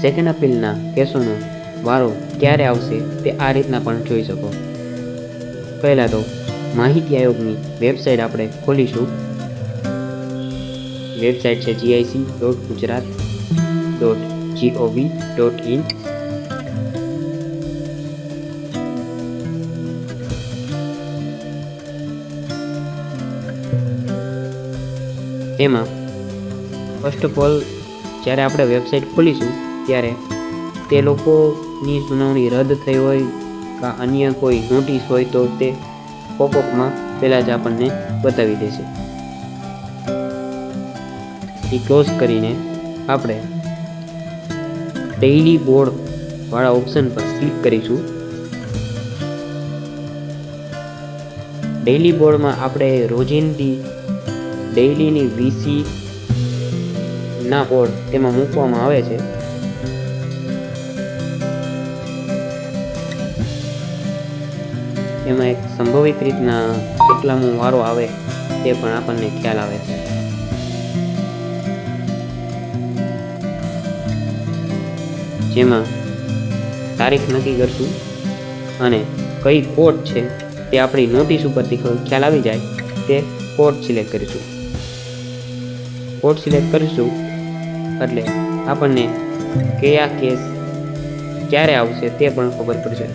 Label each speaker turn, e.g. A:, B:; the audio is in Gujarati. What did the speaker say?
A: સેકન્ડ અપીલના કેસોનો વારો ક્યારે આવશે તે આ રીતના પણ જોઈ શકો. પહેલાં તો માહિતી આયોગની વેબસાઇટ આપણે ખોલીશું. વેબસાઇટ છે GIC dot Gujarat dot GOV dot in તેમાં ફર્સ્ટ ઓફ ઓલ જ્યારે આપણે વેબસાઇટ ખોલીશું, ત્યારે તે લોકોની સુનાવણી રદ થઈ હોય કે અન્ય કોઈ નોટિસ હોય તો તે પોપઅપમાં પહેલાં જ આપણને બતાવી દેશે. એ ક્લોઝ કરીને આપણે ડેઇલી બોર્ડ વાળા ઓપ્શન પર ક્લિક કરીશું. ડેઇલી બોર્ડમાં આપણે રોજિંદી ડેઇલીની વીસી ના બોર્ડ તેમાં મૂકવામાં આવે છે. એમાં એક સંભવિત રીતના કેટલામો વારો આવે તે પણ આપણને ખ્યાલ આવે છે. જેમાં તારીખ નક્કી કરશું અને કઈ કોર્ટ છે તે આપણી નોટિસ ઉપરથી ખ્યાલ આવી જાય તે કોર્ટ સિલેક્ટ કરીશું. કોર્ટ સિલેક્ટ કરીશું એટલે આપણને કયા કેસ ક્યારે આવશે તે પણ ખબર પડશે.